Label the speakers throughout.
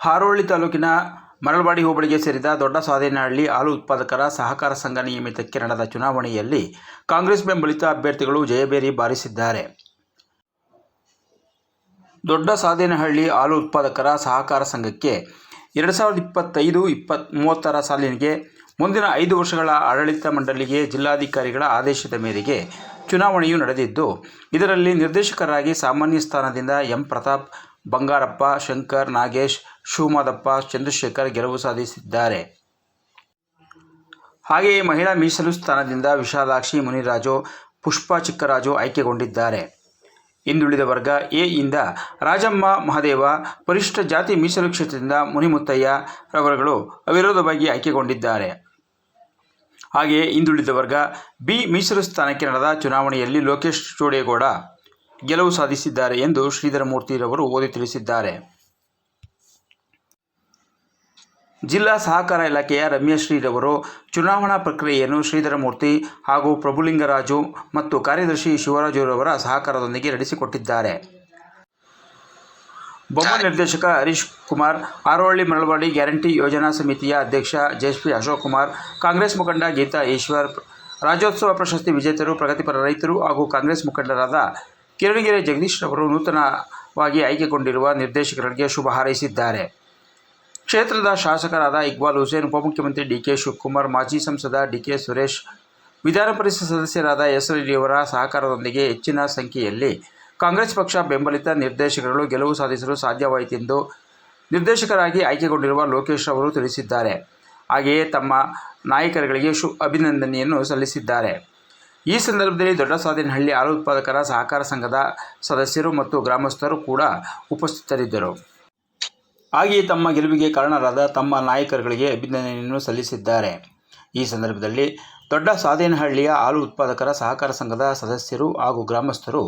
Speaker 1: ಹಾರೋಹಳ್ಳಿ ತಾಲೂಕಿನ ಮರಳವಾಡಿ ಹೋಬಳಿಗೆ ಸೇರಿದ ದೊಡ್ಡ ಸಾದೇನಹಳ್ಳಿ ಹಾಲು ಉತ್ಪಾದಕರ ಸಹಕಾರ ಸಂಘ ನಿಯಮಿತಕ್ಕೆ ನಡೆದ ಚುನಾವಣೆಯಲ್ಲಿ ಕಾಂಗ್ರೆಸ್ ಬೆಂಬಲಿತ ಅಭ್ಯರ್ಥಿಗಳು ಜಯಬೇರಿ ಬಾರಿಸಿದ್ದಾರೆ. ದೊಡ್ಡ ಸಾಧೇನಹಳ್ಳಿ ಹಾಲು ಉತ್ಪಾದಕರ ಸಹಕಾರ ಸಂಘಕ್ಕೆ ಎರಡು ಸಾವಿರದ ಇಪ್ಪತ್ತೈದು ಇಪ್ಪತ್ತ್ ಮೂವತ್ತರ ಸಾಲಿನಿಗೆ ಮುಂದಿನ ಐದು ವರ್ಷಗಳ ಆಡಳಿತ ಮಂಡಳಿಗೆ ಜಿಲ್ಲಾಧಿಕಾರಿಗಳ ಆದೇಶದ ಮೇರೆಗೆ ಚುನಾವಣೆಯು ನಡೆದಿದ್ದು, ಇದರಲ್ಲಿ ನಿರ್ದೇಶಕರಾಗಿ ಸಾಮಾನ್ಯ ಸ್ಥಾನದಿಂದ ಎಂ ಪ್ರತಾಪ್ ಬಂಗಾರಪ್ಪ, ಶಂಕರ್, ನಾಗೇಶ್, ಶಿವಮಾದಪ್ಪ, ಚಂದ್ರಶೇಖರ್ ಗೆಲುವು ಸಾಧಿಸಿದ್ದಾರೆ. ಹಾಗೆಯೇ ಮಹಿಳಾ ಮೀಸಲು ಸ್ಥಾನದಿಂದ ವಿಶಾಲಾಕ್ಷಿ ಮುನಿರಾಜು, ಪುಷ್ಪಾ ಚಿಕ್ಕರಾಜು ಆಯ್ಕೆಗೊಂಡಿದ್ದಾರೆ. ಹಿಂದುಳಿದ ವರ್ಗ ಎ ಇಂದ ರಾಜಮ್ಮ ಮಹದೇವ, ಪರಿಷ್ಠ ಜಾತಿ ಮೀಸಲು ಕ್ಷೇತ್ರದಿಂದ ಮುನಿಮುತ್ತಯ್ಯ ರವರುಗಳು ಅವಿರೋಧವಾಗಿ ಆಯ್ಕೆಗೊಂಡಿದ್ದಾರೆ. ಹಾಗೆಯೇ ಹಿಂದುಳಿದ ವರ್ಗ ಬಿ ಮೀಸಲು ಸ್ಥಾನಕ್ಕೆ ನಡೆದ ಚುನಾವಣೆಯಲ್ಲಿ ಲೋಕೇಶ್ ಚೋಡೇಗೌಡ ಗೆಲುವು ಸಾಧಿಸಿದ್ದಾರೆ ಎಂದು ಶ್ರೀಧರಮೂರ್ತಿರವರು ಓದಿ ತಿಳಿಸಿದ್ದಾರೆ. ಜಿಲ್ಲಾ ಸಹಕಾರ ಇಲಾಖೆಯ ರಮ್ಯಶ್ರೀರವರು ಚುನಾವಣಾ ಪ್ರಕ್ರಿಯೆಯನ್ನು ಶ್ರೀಧರಮೂರ್ತಿ ಹಾಗೂ ಪ್ರಭುಲಿಂಗರಾಜು ಮತ್ತು ಕಾರ್ಯದರ್ಶಿ ಶಿವರಾಜುರವರ ಸಹಕಾರದೊಂದಿಗೆ ನಡೆಸಿಕೊಟ್ಟಿದ್ದಾರೆ. ಬೊಮ್ಮ ನಿರ್ದೇಶಕ ಹರೀಶ್ ಕುಮಾರ್ ಆರೋಹಳ್ಳಿ ಮರಳವಾಡಿ ಗ್ಯಾರಂಟಿ ಯೋಜನಾ ಸಮಿತಿಯ ಅಧ್ಯಕ್ಷ ಜೆಎಸ್ಪಿ ಅಶೋಕ್ ಕುಮಾರ್ ಕಾಂಗ್ರೆಸ್ ಮುಖಂಡ ಗೀತಾ ಈಶ್ವರ್ ರಾಜ್ಯೋತ್ಸವ ಪ್ರಶಸ್ತಿ ವಿಜೇತರು ಪ್ರಗತಿಪರ ರೈತರು ಹಾಗೂ ಕಾಂಗ್ರೆಸ್ ಮುಖಂಡರಾದ ಕಿರಣಗೆರೆ ಜಗದೀಶ್ ಅವರು ನೂತನವಾಗಿ ಆಯ್ಕೆಗೊಂಡಿರುವ ನಿರ್ದೇಶಕರಿಗೆ ಶುಭ ಹಾರೈಸಿದ್ದಾರೆ. ಕ್ಷೇತ್ರದ ಶಾಸಕರಾದ ಇಕ್ಬಾಲ್ ಹುಸೇನ್, ಉಪಮುಖ್ಯಮಂತ್ರಿ ಡಿ ಕೆ ಶಿವಕುಮಾರ್, ಮಾಜಿ ಸಂಸದ ಡಿ ಕೆ ಸುರೇಶ್, ವಿಧಾನ ಪರಿಷತ್ ಸದಸ್ಯರಾದ ಎಸ್ ರೆಡ್ಡಿಯವರ ಸಹಕಾರದೊಂದಿಗೆ ಹೆಚ್ಚಿನ ಸಂಖ್ಯೆಯಲ್ಲಿ ಕಾಂಗ್ರೆಸ್ ಪಕ್ಷ ಬೆಂಬಲಿತ ನಿರ್ದೇಶಕರು ಗೆಲುವು ಸಾಧಿಸಲು ಸಾಧ್ಯವಾಯಿತೆಂದು ನಿರ್ದೇಶಕರಾಗಿ ಆಯ್ಕೆಗೊಂಡಿರುವ ಲೋಕೇಶ್ ಅವರು ತಿಳಿಸಿದ್ದಾರೆ. ಹಾಗೆಯೇ ತಮ್ಮ ನಾಯಕರುಗಳಿಗೆ ಶು, ಅಭಿನಂದನೆಯನ್ನು ಸಲ್ಲಿಸಿದ್ದಾರೆ. ಈ ಸಂದರ್ಭದಲ್ಲಿ ದೊಡ್ಡ ಸಾದಿನಹಳ್ಳಿ ಹಾಲು ಉತ್ಪಾದಕರ ಸಹಕಾರ ಸಂಘದ ಸದಸ್ಯರು ಮತ್ತು ಗ್ರಾಮಸ್ಥರು ಕೂಡ ಉಪಸ್ಥಿತರಿದ್ದರು. ಹಾಗೆಯೇ ತಮ್ಮ ಗೆಲುವಿಗೆ ಕಾರಣರಾದ ತಮ್ಮ ನಾಯಕರುಗಳಿಗೆ ಅಭಿನಂದನೆಯನ್ನು ಸಲ್ಲಿಸಿದ್ದಾರೆ. ಈ ಸಂದರ್ಭದಲ್ಲಿ ದೊಡ್ಡ ಸಾದೇನಹಳ್ಳಿಯ ಹಾಲು ಉತ್ಪಾದಕರ ಸಹಕಾರ ಸಂಘದ ಸದಸ್ಯರು ಹಾಗೂ ಗ್ರಾಮಸ್ಥರು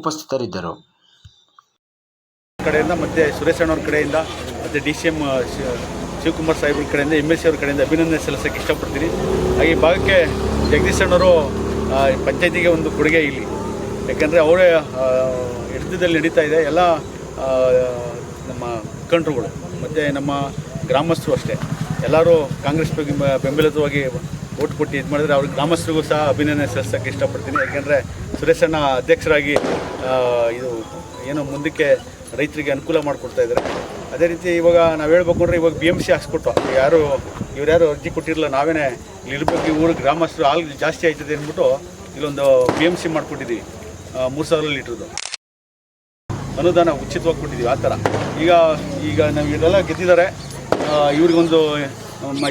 Speaker 1: ಉಪಸ್ಥಿತರಿದ್ದರು.
Speaker 2: ಕಡೆಯಿಂದ ಮತ್ತು ಸುರೇಶ್ ಅಣ್ಣವ್ರ ಕಡೆಯಿಂದ ಮತ್ತು ಡಿ ಸಿ ಎಂ ಶಿವಕುಮಾರ್ ಸಾಹೇಬ್ರ ಕಡೆಯಿಂದ ಎಂ ಎಲ್ ಸಿ ಅವ್ರ ಕಡೆಯಿಂದ ಅಭಿನಂದನೆ ಸಲ್ಲಿಸೋಕ್ಕೆ ಇಷ್ಟಪಡ್ತೀನಿ. ಹಾಗೆ ಭಾಗಕ್ಕೆ ಜಗದೀಶ್ ಅಣ್ಣವರು ಪಂಚಾಯತಿಗೆ ಒಂದು ಕೊಡುಗೆ ಇಲ್ಲಿ ಯಾಕೆಂದರೆ ಅವರೇ ಹಿಡಿತದಲ್ಲಿ ನಡೀತಾ ಇದೆ. ಎಲ್ಲ ನಮ್ಮ ಮುಖಂಡರುಗಳು, ಮತ್ತು ನಮ್ಮ ಗ್ರಾಮಸ್ಥರು ಅಷ್ಟೇ. ಎಲ್ಲರೂ ಕಾಂಗ್ರೆಸ್ ಬೆಂಬಲಿತವಾಗಿ ಓಟ್ ಕೊಟ್ಟು ಇದು ಮಾಡಿದರೆ ಅವ್ರಿಗೆ ಗ್ರಾಮಸ್ಥರಿಗೂ ಸಹ ಅಭಿನಂದನೆ ಸಲ್ಲಿಸೋಕ್ಕೆ ಇಷ್ಟಪಡ್ತೀನಿ. ಯಾಕೆಂದರೆ ಸುರೇಶಣ್ಣ ಅಧ್ಯಕ್ಷರಾಗಿ ಇದು, ಏನೋ ಮುಂದಕ್ಕೆ ರೈತರಿಗೆ ಅನುಕೂಲ ಮಾಡಿಕೊಡ್ತಾ ಇದ್ದಾರೆ. ಅದೇ ರೀತಿ ಇವಾಗ ನಾವು ಹೇಳ್ಬೇಕು ಅಂದರೆ ಇವಾಗ ಬಿ ಎಂ ಸಿ ಹಾಕ್ಸ್ಕೊಟ್ಟು ಯಾರು ಇವ್ರು ಯಾರು ಅರ್ಜಿ ಕೊಟ್ಟಿರಲ್ಲ ನಾವೇನೇ ಇಲ್ಲಿ ಇರ್ಬೇಕು, ಈ ಊರು ಗ್ರಾಮಸ್ಥರು ಹಾಲು ಜಾಸ್ತಿ ಆಯ್ತದೆ ಅಂದ್ಬಿಟ್ಟು ಇಲ್ಲೊಂದು ಬಿ ಎಂ ಸಿ ಮಾಡಿಕೊಟ್ಟಿದ್ದೀವಿ ಮೂರು ಸಾವಿರ ಲೀಟ್ರದ್ದು. ಅನುದಾನ ಉಚಿತವಾಗಿ ಕೊಟ್ಟಿದ್ದೀವಿ ಆ ಥರ ಈಗ ಈಗ ನಾವು ಇವರೆಲ್ಲ ಗೆದ್ದಿದ್ದಾರೆ ಇವ್ರಿಗೊಂದು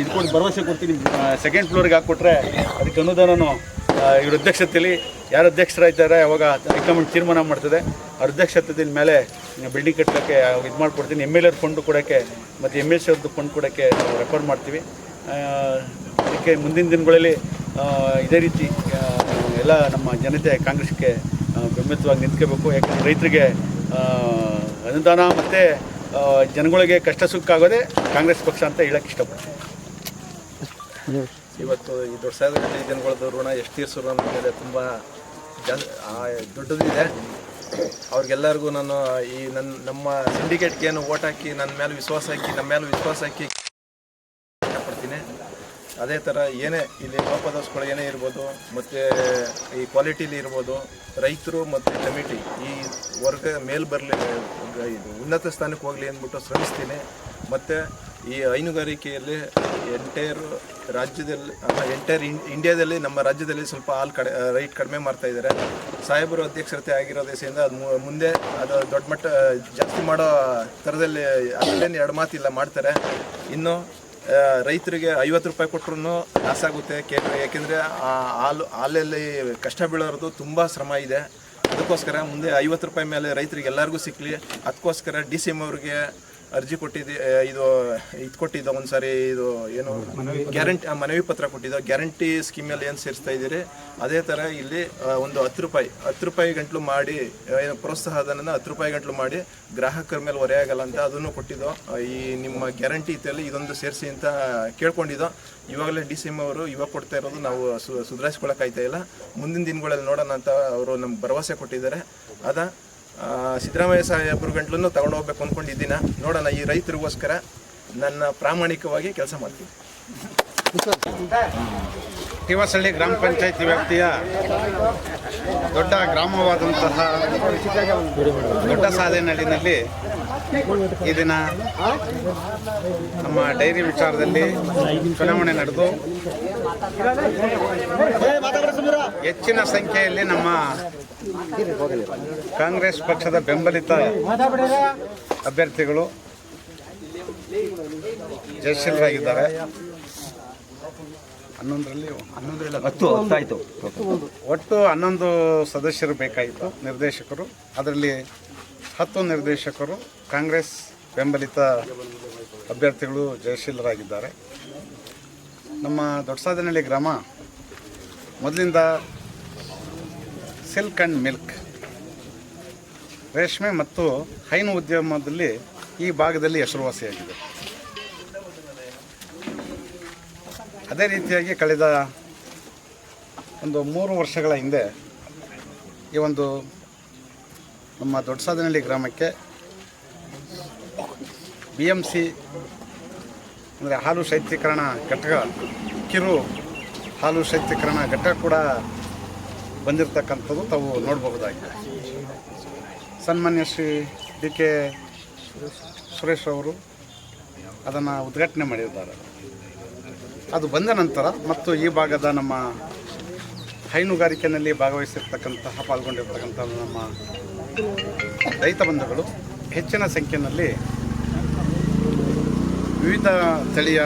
Speaker 2: ಇದು ಕೊಟ್ಟು ಭರವಸೆ ಕೊಡ್ತೀನಿ ಸೆಕೆಂಡ್ ಫ್ಲೋರಿಗೆ ಹಾಕ್ಕೊಟ್ರೆ ಅದಕ್ಕೆ ಅನುದಾನನು ಇವ್ರ ಅಧ್ಯಕ್ಷತೆಯಲ್ಲಿ ಯಾರು ಅಧ್ಯಕ್ಷರಾಯ್ತಾರೆ, ಅವಾಗ ಹೈಕಮಾಂಡ್ ತೀರ್ಮಾನ ಮಾಡ್ತದೆ. ಅವ್ರ ಅಧ್ಯಕ್ಷತೆಯ ಮೇಲೆ ಬಿಲ್ಡಿಂಗ್ ಕಟ್ಟೋಕ್ಕೆ ಇದು ಮಾಡಿಕೊಡ್ತೀನಿ. ಎಂ ಎಲ್ ಎರ್ ಫಂಡ್ ಕೊಡೋಕ್ಕೆ ಮತ್ತು ಎಂ ಎಲ್ ಸಿ ಅವ್ರದ್ದು ಫಂಡ್ ಕೊಡೋಕ್ಕೆ ನಾವು ರೆಫರ್ ಮಾಡ್ತೀವಿ. ಅದಕ್ಕೆ ಮುಂದಿನ ದಿನಗಳಲ್ಲಿ ಇದೇ ರೀತಿ ಎಲ್ಲ ನಮ್ಮ ಜನತೆ ಕಾಂಗ್ರೆಸ್ಗೆ ಬೆಂಬಲಿತವಾಗಿ ನಿಂತ್ಕೋಬೇಕು. ಯಾಕಂದರೆ ರೈತರಿಗೆ ಅನುದಾನ ಮತ್ತು ಜನಗಳಿಗೆ ಕಷ್ಟ ಸುಖ ಆಗೋದೇ ಕಾಂಗ್ರೆಸ್ ಪಕ್ಷ ಅಂತ ಹೇಳಕ್ಕೆ ಇಷ್ಟಪಡ್ತೀನಿ.
Speaker 3: ಇವತ್ತು ಈ ದೊಡ್ಡ ಸಾವಿರದ ಜನಗಳದ್ದು ಋಣ ಎಷ್ಟು ತೀರಿಸೋರು ಅನ್ನೋದು ತುಂಬ ಜಾಸ್ತಿ ದೊಡ್ಡದಿದೆ. ಅವ್ರಿಗೆಲ್ಲರಿಗೂ ನಾನು ಈ ನನ್ನ ನಮ್ಮ ಸಿಂಡಿಕೇಟ್ಗೆ ಏನು ಓಟ್ ಹಾಕಿ ನನ್ನ ಮೇಲೆ ವಿಶ್ವಾಸ ಹಾಕಿ ನಮ್ಮ ಮೇಲೆ ವಿಶ್ವಾಸ ಹಾಕಿ ಇಷ್ಟಪಡ್ತೀನಿ. ಅದೇ ಥರ ಏನೇ ಇಲ್ಲಿ ಲೋಪದೋಸ್ಗಳು ಏನೇ ಇರ್ಬೋದು, ಮತ್ತು ಈ ಕ್ವಾಲಿಟಿಲಿ ಇರ್ಬೋದು, ರೈತರು ಮತ್ತು ಕಮಿಟಿ ಈ ವರ್ಗ ಮೇಲೆ ಬರಲಿ, ಇದು ಉನ್ನತ ಸ್ಥಾನಕ್ಕೆ ಹೋಗಲಿ ಅಂದ್ಬಿಟ್ಟು ಶ್ರಮಿಸ್ತೀನಿ. ಮತ್ತು ಈ ಹೈನುಗಾರಿಕೆಯಲ್ಲಿ ಎಂಟೈರ್ ರಾಜ್ಯದಲ್ಲಿ ಎಂಟೈರ್ ಇಂಡಿಯಾದಲ್ಲಿ, ನಮ್ಮ ರಾಜ್ಯದಲ್ಲಿ ಸ್ವಲ್ಪ ಹಾಲು ಕಡೆ ರೈಟ್ ಕಡಿಮೆ ಮಾಡ್ತಾ ಇದ್ದಾರೆ. ಸಾಹೇಬರು ಅಧ್ಯಕ್ಷತೆ ಆಗಿರೋ ದೇಶದಿಂದ ಅದು ಮುಂದೆ ಅದು ದೊಡ್ಡ ಮಟ್ಟ, ಜಾಸ್ತಿ ಮಾಡೋ ಥರದಲ್ಲಿ ಅದರಲ್ಲೇನು ಎರಡು ಮಾತಿಲ್ಲ, ಮಾಡ್ತಾರೆ. ಇನ್ನು ರೈತರಿಗೆ ಐವತ್ತು ರೂಪಾಯಿ ಕೊಟ್ಟರು ಲಾಸಾಗುತ್ತೆ ಕೆ ಆ, ಹಾಲು, ಹಾಲಲ್ಲಿ ಕಷ್ಟ ಬೀಳೋರದು ತುಂಬ ಶ್ರಮ ಇದೆ. ಅದಕ್ಕೋಸ್ಕರ ಮುಂದೆ ಐವತ್ತು ರೂಪಾಯಿ ಮೇಲೆ ರೈತರಿಗೆ ಎಲ್ಲರಿಗೂ ಸಿಕ್ಕಲಿ ಅದಕ್ಕೋಸ್ಕರ ಡಿ ಸಿ ಎಂ ಅವ್ರಿಗೆ ಅರ್ಜಿ ಕೊಟ್ಟಿದ್ದೆ ಇದು ಇದು ಕೊಟ್ಟಿದ್ದ ಒಂದು ಸಾರಿ ಇದು ಏನು ಗ್ಯಾರಂಟಿ ಮನವಿ ಪತ್ರ ಕೊಟ್ಟಿದ್ದ ಗ್ಯಾರಂಟಿ ಸ್ಕೀಮಲ್ಲಿ ಏನು ಸೇರಿಸ್ತಾ ಇದ್ದೀರಿ? ಅದೇ ಥರ ಇಲ್ಲಿ ಒಂದು ಹತ್ತು ರೂಪಾಯಿ ಹತ್ತು ರೂಪಾಯಿ ಗಂಟ್ಲು ಮಾಡಿ ಏನು ಏನು ಪ್ರೋತ್ಸಾಹಧನನ ಹತ್ತು ರೂಪಾಯಿ ಗಂಟ್ಲು ಮಾಡಿ ಗ್ರಾಹಕರ ಮೇಲೆ ಹೊರೆಯಾಗಲ್ಲ ಅಂತ ಅದನ್ನು ಕೊಟ್ಟಿದ್ದೋ. ಈ ನಿಮ್ಮ ಗ್ಯಾರಂಟಿ ಇತ್ತಲ್ಲಿ ಇದೊಂದು ಸೇರಿಸಿ ಅಂತ ಕೇಳ್ಕೊಂಡಿದ್ದೋ. ಇವಾಗಲೇ ಡಿ ಸಿ ಎಂ ಅವರು ಇವಾಗ ಕೊಡ್ತಾ ಇರೋದು ನಾವು ಸುಧಾರಿಸ್ಕೊಳಕ್ಕಾಯ್ತಾ ಇಲ್ಲ. ಮುಂದಿನ ದಿನಗಳಲ್ಲಿ ನೋಡೋಣ ಅಂತ ಅವರು ನಮ್ಗೆ ಭರವಸೆ ಕೊಟ್ಟಿದ್ದಾರೆ. ಅದ ಸಿದ್ದರಾಮಯ್ಯ ಸಾಹೇಬ್ರ ಗಂಟ್ಲೂ ತಗೊಂಡು ಹೋಗ್ಬೇಕು ಅಂದ್ಕೊಂಡಿದ್ದೀನ ನೋಡೋಣ, ಈ ರೈತರಿಗೋಸ್ಕರ ನನ್ನ ಪ್ರಾಮಾಣಿಕವಾಗಿ ಕೆಲಸ ಮಾಡ್ತೀನಿ.
Speaker 4: ಟಿವಸಳ್ಳಿ ಗ್ರಾಮ ಪಂಚಾಯತಿ ವ್ಯಾಪ್ತಿಯ ದೊಡ್ಡ ಗ್ರಾಮವಾದಂತಹ ದೊಡ್ಡ ಸಾಧೇನಹಳ್ಳಿನಲ್ಲಿ ಈ ದಿನ ನಮ್ಮ ಡೈರಿ ವಿಚಾರದಲ್ಲಿ ಚುನಾವಣೆ ನಡೆದು ಹೆಚ್ಚಿನ ಸಂಖ್ಯೆಯಲ್ಲಿ ನಮ್ಮ ಕಾಂಗ್ರೆಸ್ ಪಕ್ಷದ ಬೆಂಬಲಿತ ಅಭ್ಯರ್ಥಿಗಳು ಜಯಶೀಲರಾಗಿದ್ದಾರೆ. ಹನ್ನೊಂದರಲ್ಲಿ ಹನ್ನೊಂದರಲ್ಲಿ
Speaker 5: ಹತ್ತು ಹತ್ತಾಯಿತು
Speaker 4: ಒಟ್ಟು ಹನ್ನೊಂದು ಸದಸ್ಯರು ಬೇಕಾಯಿತು ನಿರ್ದೇಶಕರು. ಅದರಲ್ಲಿ ಹತ್ತು ನಿರ್ದೇಶಕರು ಕಾಂಗ್ರೆಸ್ ಬೆಂಬಲಿತ ಅಭ್ಯರ್ಥಿಗಳು ಜಯಶೀಲರಾಗಿದ್ದಾರೆ. ನಮ್ಮ ದೊಡ್ಡಸಾದನಹಳ್ಳಿ ಗ್ರಾಮ ಮೊದಲಿಂದ ಸಿಲ್ಕ್ ಆ್ಯಂಡ್ ಮಿಲ್ಕ್, ರೇಷ್ಮೆ ಮತ್ತು ಹೈನು ಉದ್ಯಮದಲ್ಲಿ ಈ ಭಾಗದಲ್ಲಿ ಹೆಸರುವಾಸಿಯಾಗಿದೆ. ಅದೇ ರೀತಿಯಾಗಿ ಕಳೆದ ಒಂದು ಮೂರು ವರ್ಷಗಳ ಹಿಂದೆ ಈ ಒಂದು ನಮ್ಮ ದೊಡ್ಡಸಾದನಹಳ್ಳಿ ಗ್ರಾಮಕ್ಕೆ ಬಿ ಎಂ ಸಿ ಅಂದರೆ ಹಾಲು ಶೈತ್ಯೀಕರಣ ಘಟಕ, ಕಿರು ಹಾಲು ಶೈತ್ಯೀಕರಣ ಘಟಕ ಕೂಡ ಬಂದಿರತಕ್ಕಂಥದ್ದು ತಾವು ನೋಡಬಹುದಾಗಿದೆ. ಸನ್ಮಾನ್ಯ ಶ್ರೀ ಡಿ ಕೆ ಸುರೇಶ್ ಅವರು ಅದನ್ನು ಉದ್ಘಾಟನೆ ಮಾಡಿದ್ದಾರೆ. ಅದು ಬಂದ ನಂತರ ಮತ್ತು ಈ ಭಾಗದ ನಮ್ಮ ಹೈನುಗಾರಿಕೆಯಲ್ಲಿ ಭಾಗವಹಿಸಿರ್ತಕ್ಕಂತಹ ಪಾಲ್ಗೊಂಡಿರ್ತಕ್ಕಂಥ ನಮ್ಮ ರೈತ ಬಂಧುಗಳು ಹೆಚ್ಚಿನ ಸಂಖ್ಯೆಯಲ್ಲಿ ವಿವಿಧ ತಳಿಯ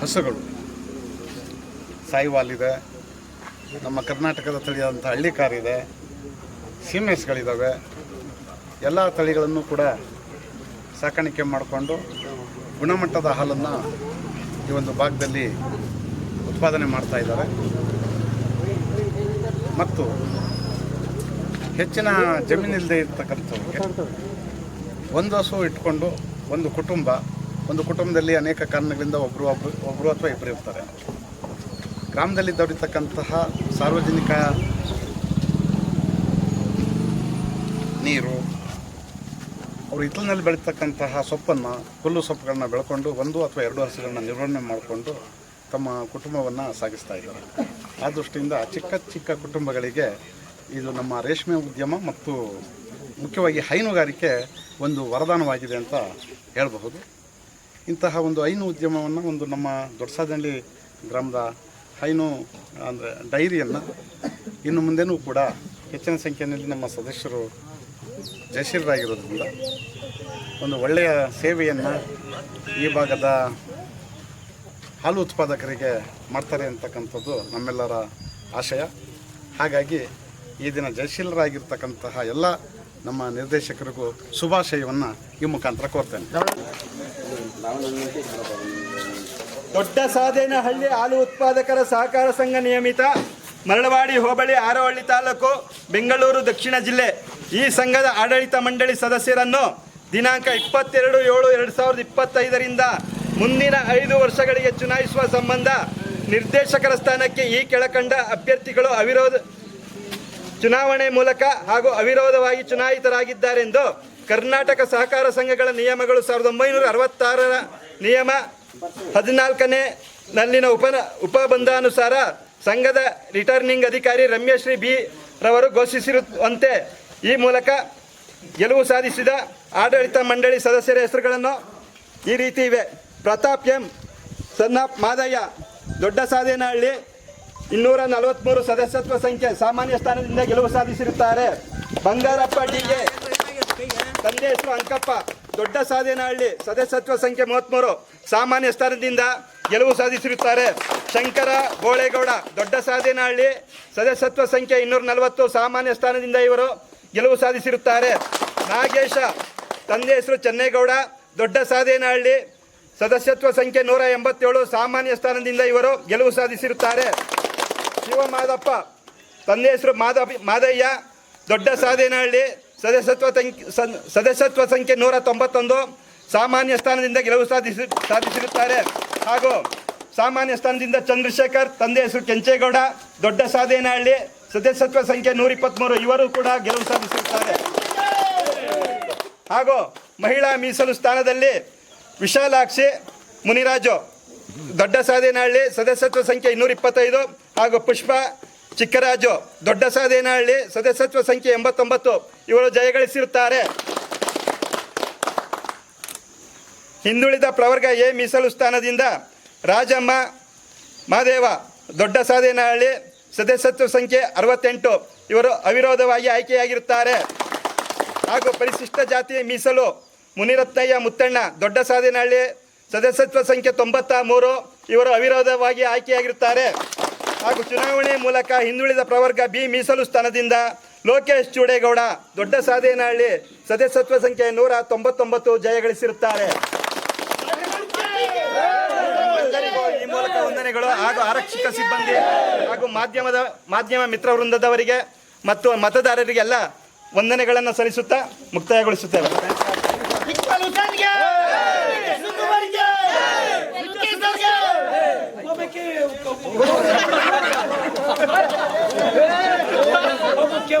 Speaker 4: ಹಸುಗಳು. ಸಾಯಿವಾಲ್ ಇದೆ ನಮ್ಮ ಕರ್ನಾಟಕದ ತಳಿಯಾದಂಥ ಹಳ್ಳಿಕಾರ್ ಇದೆ ಸೀಮೆಸ್ಗಳಿದ್ದಾವೆ ಎಲ್ಲ ತಳಿಗಳನ್ನು ಕೂಡ ಸಾಕಾಣಿಕೆ ಮಾಡಿಕೊಂಡು ಗುಣಮಟ್ಟದ ಹಾಲನ್ನು ಈ ಒಂದು ಭಾಗದಲ್ಲಿ ಉತ್ಪಾದನೆ ಮಾಡ್ತಾ ಇದ್ದಾರೆ. ಮತ್ತು ಹೆಚ್ಚಿನ ಜಮೀನಿಲ್ಲದೆ ಇರ್ತಕ್ಕಂಥವ್ರಿಗೆ ಒಂದು ಹಸು ಇಟ್ಕೊಂಡು ಒಂದು ಕುಟುಂಬ, ಒಂದು ಕುಟುಂಬದಲ್ಲಿ ಅನೇಕ ಕಾರಣಗಳಿಂದ ಒಬ್ಬರು ಒಬ್ಬರು ಒಬ್ಬರು ಅಥವಾ ಇಬ್ಬರು ಇರ್ತಾರೆ. ಗ್ರಾಮದಲ್ಲಿ ದೊರೆತಕ್ಕಂತಹ ಸಾರ್ವಜನಿಕ ನೀರು, ಅವರು ಹಿತ್ತಲಿನಲ್ಲಿ ಬೆಳೀತಕ್ಕಂತಹ ಸೊಪ್ಪನ್ನು, ಹುಲ್ಲು ಸೊಪ್ಪುಗಳನ್ನ ಬೆಳ್ಕೊಂಡು ಒಂದು ಅಥವಾ ಎರಡು ಹಸುಗಳನ್ನ ನಿರ್ವಹಣೆ ಮಾಡಿಕೊಂಡು ತಮ್ಮ ಕುಟುಂಬವನ್ನು ಸಾಗಿಸ್ತಾ ಇದ್ದಾರೆ. ಆ ದೃಷ್ಟಿಯಿಂದ ಚಿಕ್ಕ ಚಿಕ್ಕ ಕುಟುಂಬಗಳಿಗೆ ಇದು ನಮ್ಮ ರೇಷ್ಮೆ ಉದ್ಯಮ ಮತ್ತು ಮುಖ್ಯವಾಗಿ ಹೈನುಗಾರಿಕೆ ಒಂದು ವರದಾನವಾಗಿದೆ ಅಂತ ಹೇಳಬಹುದು. ಇಂತಹ ಒಂದು ಹೈನು ಉದ್ಯಮವನ್ನು ಒಂದು ನಮ್ಮ ದೊಡ್ಸಾದಳ್ಳಿ ಗ್ರಾಮದ ಹೈನು, ಅಂದರೆ ಡೈರಿಯನ್ನು ಇನ್ನು ಮುಂದೆನೂ ಕೂಡ ಹೆಚ್ಚಿನ ಸಂಖ್ಯೆಯಲ್ಲಿ ನಮ್ಮ ಸದಸ್ಯರು ಜಯಶೀಲರಾಗಿರೋದ್ರಿಂದ ಒಂದು ಒಳ್ಳೆಯ ಸೇವೆಯನ್ನು ಈ ಭಾಗದ ಹಾಲು ಉತ್ಪಾದಕರಿಗೆ ಮಾಡ್ತಾರೆ ಅಂತಕ್ಕಂಥದ್ದು ನಮ್ಮೆಲ್ಲರ ಆಶಯ. ಹಾಗಾಗಿ ಈ ದಿನ ಜಯಶೀಲರಾಗಿರ್ತಕ್ಕಂತಹ ಎಲ್ಲ ನಮ್ಮ ನಿರ್ದೇಶಕರಿಗೂ ಶುಭಾಶಯವನ್ನು ಈ ಮುಖಾಂತರ ಕೋರ್ತೇನೆ.
Speaker 6: ದೊಡ್ಡ ಸಾಧೇನಹಳ್ಳಿ ಹಾಲು ಉತ್ಪಾದಕರ ಸಹಕಾರ ಸಂಘ ನಿಯಮಿತ ಮರಳವಾಡಿ ಹೋಬಳಿ ಆರವಳ್ಳಿ ತಾಲೂಕು ಬೆಂಗಳೂರು ದಕ್ಷಿಣ ಜಿಲ್ಲೆ. ಈ ಸಂಘದ ಆಡಳಿತ ಮಂಡಳಿ ಸದಸ್ಯರನ್ನು ದಿನಾಂಕ ಇಪ್ಪತ್ತೆರಡು ಏಳು ಎರಡು ಸಾವಿರದ ಇಪ್ಪತ್ತೈದರಿಂದ ಮುಂದಿನ ಐದು ವರ್ಷಗಳಿಗೆ ಚುನಾಯಿಸುವ ಸಂಬಂಧ ನಿರ್ದೇಶಕರ ಸ್ಥಾನಕ್ಕೆ ಈ ಕೆಳಕಂಡ ಅಭ್ಯರ್ಥಿಗಳು ಅವಿರೋಧ ಚುನಾವಣೆ ಮೂಲಕ ಹಾಗೂ ಅವಿರೋಧವಾಗಿ ಚುನಾಯಿತರಾಗಿದ್ದಾರೆಂದು ಕರ್ನಾಟಕ ಸಹಕಾರ ಸಂಘಗಳ ನಿಯಮಗಳು ಸಾವಿರದ ಒಂಬೈನೂರ ಅರವತ್ತಾರರ ನಿಯಮ ಹದಿನಾಲ್ಕನೇ ನಲ್ಲಿನ ಉಪ ಉಪಬಂಧಾನುಸಾರ ಸಂಘದ ರಿಟರ್ನಿಂಗ್ ಅಧಿಕಾರಿ ರಮ್ಯಶ್ರೀ ಬಿ ರವರು ಘೋಷಿಸಿರುವಂತೆ ಈ ಮೂಲಕ ಗೆಲುವು ಸಾಧಿಸಿದ ಆಡಳಿತ ಮಂಡಳಿ ಸದಸ್ಯರ ಹೆಸರುಗಳನ್ನು ಈ ರೀತಿ ಇವೆ. ಪ್ರತಾಪ್ ಎಂ ಸನ್ನಾಪ್ ಮಾದಯ್ಯ ದೊಡ್ಡ ಸಾಧೇನಹಳ್ಳಿ ಇನ್ನೂರ ನಲವತ್ಮೂರು ಸದಸ್ಯತ್ವ ಸಂಖ್ಯೆ ಸಾಮಾನ್ಯ ಸ್ಥಾನದಿಂದ ಗೆಲುವು ಸಾಧಿಸಿರುತ್ತಾರೆ. ಬಂಗಾರಪ್ಪ ಡಿಗೆ ತಂದೆ ಹೆಸರು ಅಂಕಪ್ಪ. ದೊಡ್ಡ ಸಾಧನಹಳ್ಳಿ ಸದಸ್ಯತ್ವ ಸಂಖ್ಯೆ ಮೂವತ್ತ್ಮೂರು ಸಾಮಾನ್ಯ ಸ್ಥಾನದಿಂದ ಗೆಲುವು ಸಾಧಿಸಿರುತ್ತಾರೆ. ಶಂಕರ ಬೋಳೇಗೌಡ, ದೊಡ್ಡ ಸಾಧನಹಳ್ಳಿ ಸದಸ್ಯತ್ವ ಸಂಖ್ಯೆ ಇನ್ನೂರ ನಲವತ್ತು ಸಾಮಾನ್ಯ ಸ್ಥಾನದಿಂದ ಇವರು ಗೆಲುವು ಸಾಧಿಸಿರುತ್ತಾರೆ. ನಾಗೇಶ, ತಂದೆ ಹೆಸರು ಚೆನ್ನೇಗೌಡ, ದೊಡ್ಡ ಸಾಧೇನಹಳ್ಳಿ ಸದಸ್ಯತ್ವ ಸಂಖ್ಯೆ ನೂರ ಎಂಬತ್ತೇಳು ಸಾಮಾನ್ಯ ಸ್ಥಾನದಿಂದ ಇವರು ಗೆಲುವು ಸಾಧಿಸಿರುತ್ತಾರೆ. ಶಿವಮಾದಪ್ಪ. ತಂದೆ ಹೆಸರು ಮಾದ ಮಾದಯ್ಯ. ದೊಡ್ಡ ಸಾಧೇನಹಳ್ಳಿ ಸದಸ್ಯತ್ವ ಸನ್- ಸದಸ್ಯತ್ವ ಸಂಖ್ಯೆ ನೂರ ತೊಂಬತ್ತೊಂದು. ಸಾಮಾನ್ಯ ಸ್ಥಾನದಿಂದ ಗೆಲುವು ಸಾಧಿಸಿ, ಸಾಧಿಸಿರುತ್ತಾರೆ. ಹಾಗೂ ಸಾಮಾನ್ಯ ಸ್ಥಾನದಿಂದ ಚಂದ್ರಶೇಖರ್, ತಂದೆ ಹೆಸರು ಕೆಂಚೇಗೌಡ, ದೊಡ್ಡ ಸಾಧೇನಹಳ್ಳಿ ಸದಸ್ಯತ್ವ ಸಂಖ್ಯೆ ನೂರ ಇಪ್ಪತ್ತ್ಮೂರು ಇವರು ಕೂಡ ಗೆಲುವು ಸಾಧಿಸಿರುತ್ತಾರೆ. ಹಾಗೂ ಮಹಿಳಾ ಮೀಸಲು ಸ್ಥಾನದಲ್ಲಿ ವಿಶಾಲಾಕ್ಷಿ ಮುನಿರಾಜು. ದೊಡ್ಡ ಸಾದೇನಹಳ್ಳಿ ಸದಸ್ಯತ್ವ ಸಂಖ್ಯೆ ಇನ್ನೂರ ಇಪ್ಪತ್ತೈದು ಹಾಗೂ ಪುಷ್ಪ ಚಿಕ್ಕರಾಜು, ದೊಡ್ಡ ಸಾದೇನಹಳ್ಳಿ ಸದಸ್ಯತ್ವ ಸಂಖ್ಯೆ ಎಂಬತ್ತೊಂಬತ್ತು. ಇವರು ಜಯಗಳಿಸಿರುತ್ತಾರೆ. ಹಿಂದುಳಿದ ಪ್ರವರ್ಗ ಎ ಮೀಸಲು ಸ್ಥಾನದಿಂದ ರಾಜಮ್ಮ, ಮಾದೇವ, ದೊಡ್ಡ ಸಾದೇನಹಳ್ಳಿ ಸದಸ್ಯತ್ವ ಸಂಖ್ಯೆ ಅರವತ್ತೆಂಟು. ಇವರು ಅವಿರೋಧವಾಗಿ ಆಯ್ಕೆಯಾಗಿರುತ್ತಾರೆ. ಹಾಗೂ ಪರಿಶಿಷ್ಟ ಜಾತಿ ಮೀಸಲು ಮುನಿರತ್ನಯ್ಯ ಮುತ್ತಣ್ಣ, ದೊಡ್ಡ ಸಾದೇನಹಳ್ಳಿ ಸದಸ್ಯತ್ವ ಸಂಖ್ಯೆ ತೊಂಬತ್ತ ಮೂರು. ಇವರು ಅವಿರೋಧವಾಗಿ ಆಯ್ಕೆಯಾಗಿರುತ್ತಾರೆ. ಹಾಗೂ ಚುನಾವಣೆ ಮೂಲಕ ಹಿಂದುಳಿದ ಪ್ರವರ್ಗ ಬಿ ಮೀಸಲು ಸ್ಥಾನದಿಂದ ಲೋಕೇಶ್ ಚೂಡೇಗೌಡ ದೊಡ್ಡ ಸಾದೇನಹಳ್ಳಿ ಸದಸ್ಯತ್ವ ಸಂಖ್ಯೆ ನೂರ ತೊಂಬತ್ತೊಂಬತ್ತು ಜಯಗಳಿಸಿರುತ್ತಾರೆ ಈ ಮೂಲಕ ವಂದನೆಗಳು ಹಾಗೂ ಆರಕ್ಷಕ ಸಿಬ್ಬಂದಿ ಹಾಗೂ ಮಾಧ್ಯಮದ ಮಾಧ್ಯಮ ಮಿತ್ರ ವೃಂದದವರಿಗೆ ಮತ್ತು ಮತದಾರರಿಗೆಲ್ಲ ವಂದನೆಗಳನ್ನು ಸಲ್ಲಿಸುತ್ತಾ ಮುಕ್ತಾಯಗೊಳಿಸುತ್ತೇವೆ. কেউ কেউ